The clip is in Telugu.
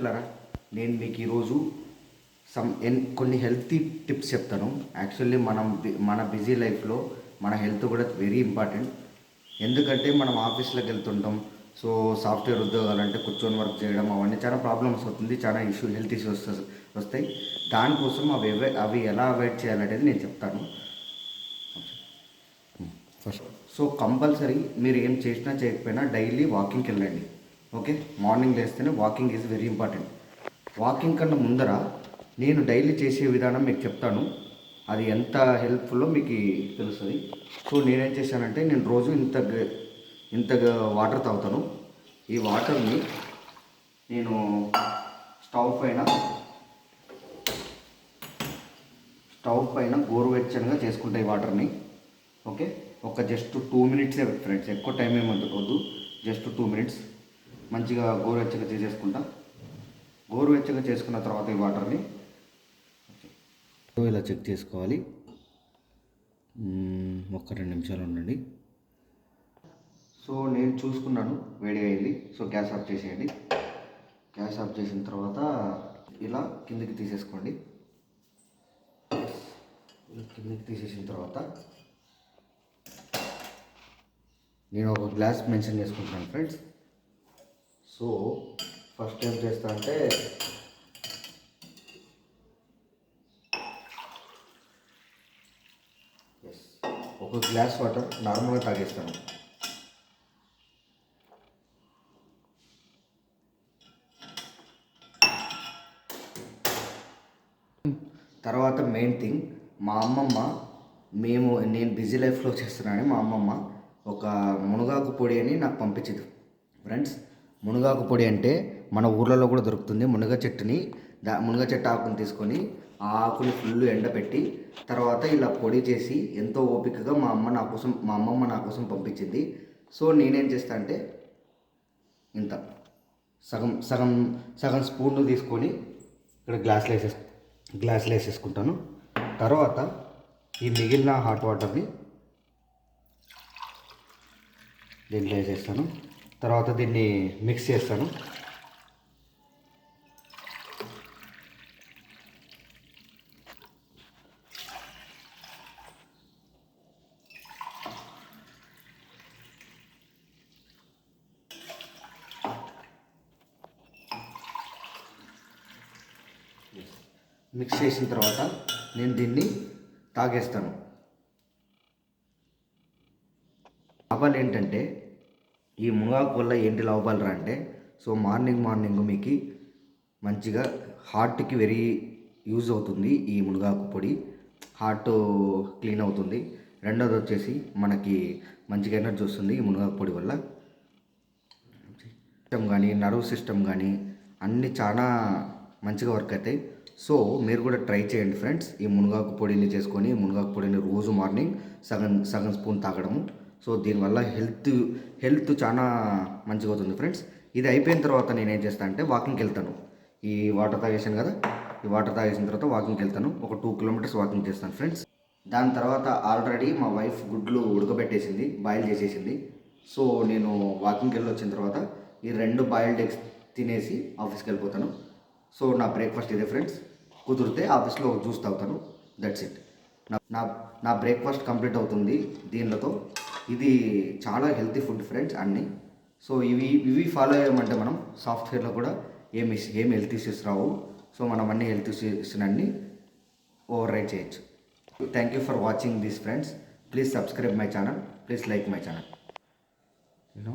మిత్రులారా నేను మీకు ఈరోజు సమ్ ఎన్ కొన్ని హెల్తీ టిప్స్ చెప్తాను. యాక్చువల్లీ మనం మన బిజీ లైఫ్లో మన హెల్త్ కూడా వెరీ ఇంపార్టెంట్. ఎందుకంటే మనం ఆఫీస్లోకి వెళ్తుంటాం. సో సాఫ్ట్వేర్ ఉద్యోగాలు అంటే కూర్చొని వర్క్ చేయడం అవన్నీ చాలా ప్రాబ్లమ్స్ అవుతుంది. చాలా ఇష్యూ హెల్త్ ఇష్యూస్ వస్తాయి. దానికోసం అవి అవి ఎలా అవాయిడ్ చేయాలనేది నేను చెప్తాను. ఫస్ట్ సో కంపల్సరీ మీరు ఏం చేసినా చేయకపోయినా డైలీ వాకింగ్కి వెళ్ళండి. Okay? Morning లేస్తేనే walking is very important. Walking కన్నా ముందర నేను డైలీ చేసే విధానం మీకు చెప్తాను. అది ఎంత హెల్ప్ఫుల్లో మీకు తెలుస్తుంది. సో నేనేం చేశానంటే నేను రోజు ఇంత ఇంత వాటర్ తాగుతాను. ఈ వాటర్ని నేను స్టవ్ పైన స్టవ్ పైన గోరువెచ్చనిగా చేసుకుంటాయి ఈ వాటర్ని. ఓకే? ఒక జస్ట్ టూ మినిట్సే ఫ్రెండ్స్ ఎక్కువ టైం ఏమి వద్దు. Just two minutes. మంచిగా గోరువెచ్చగా చేసేసుకుంటాం. గోరువెచ్చగా చేసుకున్న తర్వాత ఈ వాటర్ని ఇలా చెక్ చేసుకోవాలి. ఒక్క రెండు నిమిషాలు ఉండండి. సో నేను చూసుకున్నాను వేడి అయింది. సో గ్యాస్ ఆఫ్ చేసేయండి. గ్యాస్ ఆఫ్ చేసిన తర్వాత ఇలా కిందికి తీసేసుకోండి. కిందికి తీసేసిన తర్వాత నేను ఒక గ్లాస్ మెన్షన్ చేసుకుంటున్నాను ఫ్రెండ్స్. సో ఫస్ట్ ఏం చేస్తా అంటే ఎస్ ఒక గ్లాస్ వాటర్ నార్మల్గా తాగేస్తాను. తర్వాత మెయిన్ థింగ్ మా అమ్మమ్మ మేము నేను బిజీ లైఫ్లో చేస్తున్నానని మా అమ్మమ్మ ఒక మునగాకు పొడి అని నాకు పంపించదు. ఫ్రెండ్స్ మునగాకు పొడి అంటే మన ఊర్లలో కూడా దొరుకుతుంది. మునగ చెట్టుని దా మునగ చెట్టు ఆకుని తీసుకొని ఆ ఆకుని ఫుల్ ఎండపెట్టి తర్వాత ఇలా పొడి చేసి ఎంతో ఓపికగా మా అమ్మ నా కోసం మా అమ్మమ్మ నా కోసం పంపించింది. సో నేనేం చేస్తా అంటే ఇంత సగం సగం సగం స్పూన్లు తీసుకొని ఇక్కడ గ్లాస్లో వేసేస్ గ్లాస్లో వేసేసుకుంటాను. తర్వాత ఈ మిగిలిన హాట్ వాటర్ని దీంట్లో వేసేస్తాను. తర్వాత దీన్ని మిక్స్ చేస్తాను. మిక్స్ చేసిన తర్వాత నేను దీన్ని తాగేస్తాను. అవన్నీ ఏంటంటే ఈ మునగాకు వల్ల ఏంటి లాభాలు రా అంటే సో మార్నింగ్ మార్నింగ్ మీకు మంచిగా హార్ట్కి వెరీ యూజ్ అవుతుంది ఈ మునగాకు పొడి. హార్ట్ క్లీన్ అవుతుంది. రెండోది వచ్చేసి మనకి మంచిగా ఎనర్జీ వస్తుంది ఈ మునగాకు పొడి వల్ల. సిస్టమ్ కానీ నర్వ్ సిస్టమ్ కానీ అన్నీ చాలా మంచిగా వర్క్ అవుతాయి. సో మీరు కూడా ట్రై చేయండి ఫ్రెండ్స్. ఈ మునగాకు పొడిని చేసుకొని మునగాకు పొడిని రోజు మార్నింగ్ సగం సగం స్పూన్ తాగడము. సో దీనివల్ల హెల్త్ హెల్త్ చాలా మంచిగా అవుతుంది ఫ్రెండ్స్. ఇది అయిపోయిన తర్వాత నేను ఏం చేస్తాను అంటే వాకింగ్కి వెళ్తాను. ఈ వాటర్ తాగేసాను కదా ఈ వాటర్ తాగేసిన తర్వాత వాకింగ్కి వెళ్తాను. ఒక టూ కిలోమీటర్స్ వాకింగ్ చేస్తాను ఫ్రెండ్స్. దాని తర్వాత ఆల్రెడీ మా వైఫ్ గుడ్లు ఉడకబెట్టేసింది బాయిల్ చేసేసింది. సో నేను వాకింగ్కి వెళ్ళి వచ్చిన తర్వాత ఈ రెండు బాయిల్డ్ ఎగ్స్ తినేసి ఆఫీస్కి వెళ్ళిపోతాను. సో నా బ్రేక్ఫాస్ట్ ఇదే ఫ్రెండ్స్. కుదిరితే ఆఫీస్లో జ్యూస్ తాగుతాను. దట్స్ ఇట్ నా నా నా బ్రేక్ఫాస్ట్ కంప్లీట్ అవుతుంది దీనిలతో. ఇది చాలా హెల్తీ ఫుడ్ ఫ్రెండ్స్ అన్నీ. సో ఇవి ఇవి ఫాలో అయ్యామంటే మనం సాఫ్ట్వేర్లో కూడా ఏమి ఏం హెల్త్ ఇష్యూస్ రావు. సో మనం అన్ని హెల్త్ ఇష్యూస్ అన్ని ఓవర్ రైడ్ చేయొచ్చు thank you for watching this friends please subscribe my channel please like my channel you know